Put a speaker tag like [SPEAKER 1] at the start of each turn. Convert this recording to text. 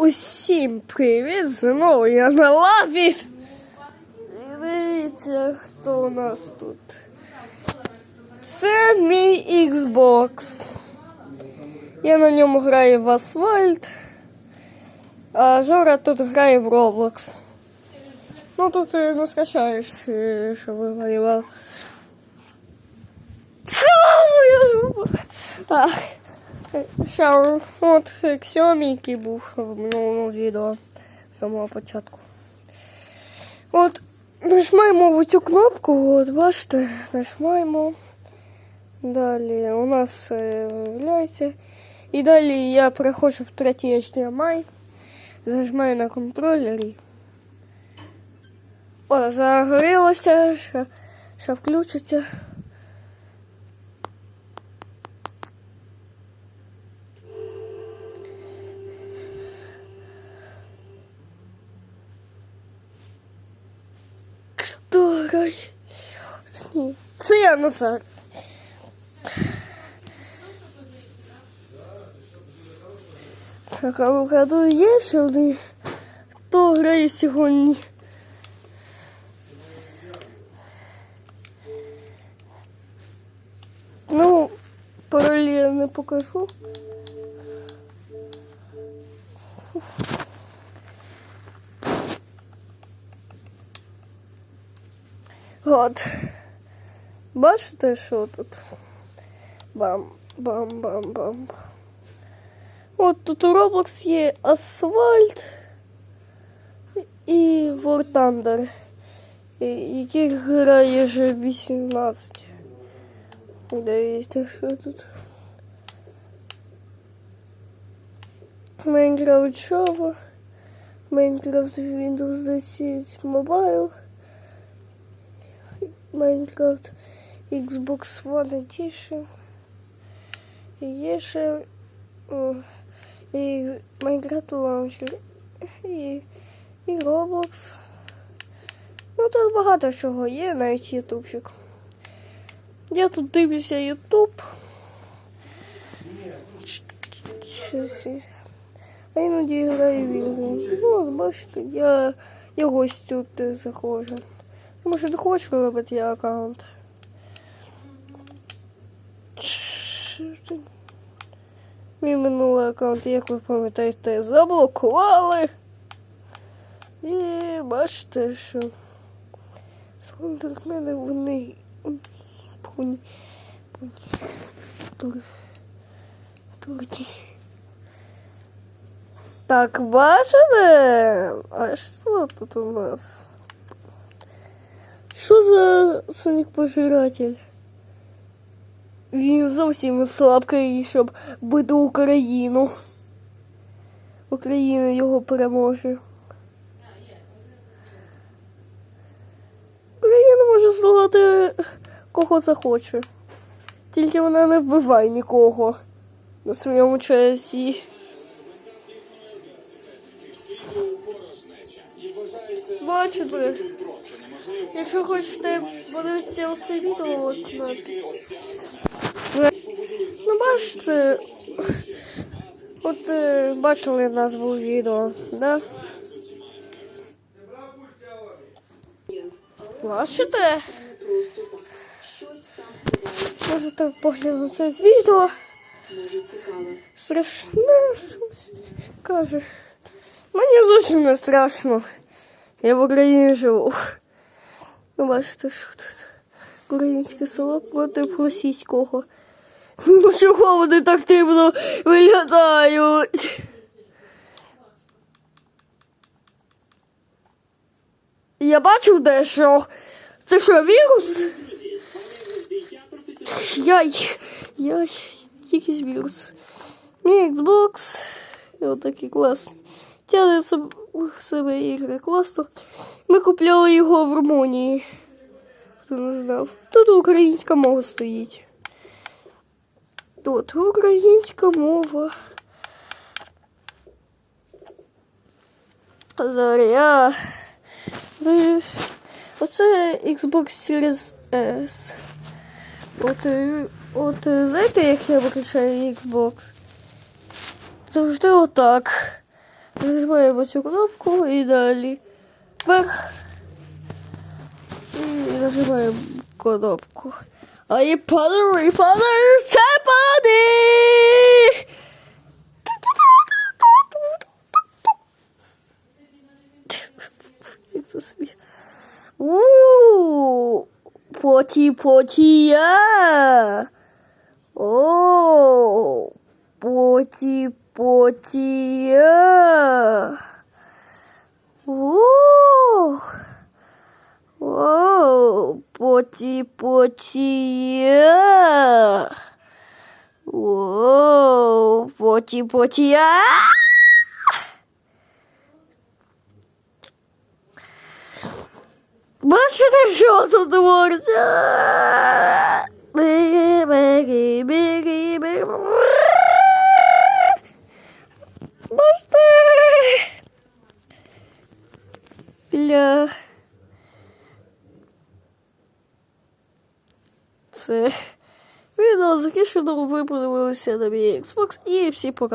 [SPEAKER 1] Усім привіт! Знову я на лаві. І Дивіться, хто у нас тут. Це мій Xbox. Я на ньому граю в Асфальт. А Жора тут грає в Roblox. Ну тут ти не скачаєш, е, що ви воювали. Так. Ще от Xiaomi, який був в минулому відео з самого початку. От нажимаємо в цю кнопку, от бачите, нажимаємо. Далі у нас е, виявляється. І далі я переходжу в третій HDMI, зажимаю на контролері. О, загорілося, ще, ще включиться. Грає? Ні, це я Назар. Так, а в году є ще один? Хто грає сьогодні? Ну, не покажу. От. Бачите, що тут? Бам, бам, бам, бам. От тут у Roblox є асфальт і War Thunder, яких грає вже 18. Дивіться, що тут. Minecraft Java, Minecraft Windows 10 Mobile. Minecraft Xbox One Edition. І є ще о, і Minecraft Launcher. І, і Roblox. Ну тут багато чого є, навіть ютубчик. Я тут дивлюся Ютуб. А іноді граю в ігри. Ну, бачите, я, я гость тут е, заходжу. Може, не хочеш робити я аккаунт? Мій минулий аккаунт, як ви пам'ятаєте, заблокували. І бачите, що вони поні. поні. Тур. Турки. Так, бачите? А що тут у нас? Що за Сонік Пожиратель? Він зовсім слабкий, щоб бити Україну. Україна його переможе. Україна може зламати кого захоче. Тільки вона не вбиває нікого на своєму часі. Бачите, якщо хочете подивитися це відео, от. Ну, бачите, от е, бачили назву відео, да? Бачите? Можете поглянути відео. Страшне щось каже. Мені зовсім не страшно. Я в Україні живу. Ну, бачите, що тут? Українське село проти російського. Ну чого вони так дивно виглядають? Я бачив дещо. Це що, вірус? Яй, яй, якийсь вірус. Мій Xbox. І отакий класний. Себе- в себе ігри класно. Ми купляли його в Румунії. Хто не знав. Тут українська мова стоїть. Тут українська мова. Заря. Оце Xbox Series S. От, от знаєте, як я виключаю Xbox? Завжди отак. Нажимаємо цю кнопку і далі. Вверх. І нажимаємо кнопку. А і падає, і падає, все падає! Як це смішно. У поті потія. О, поті потія. О, о, поті потія. О, поті потія. Бачите, що тут твориться? Біги, біги, біги, біги. Бачите? Бля. Це відео закінчено, ви подивилися на мій Xbox і всі пока.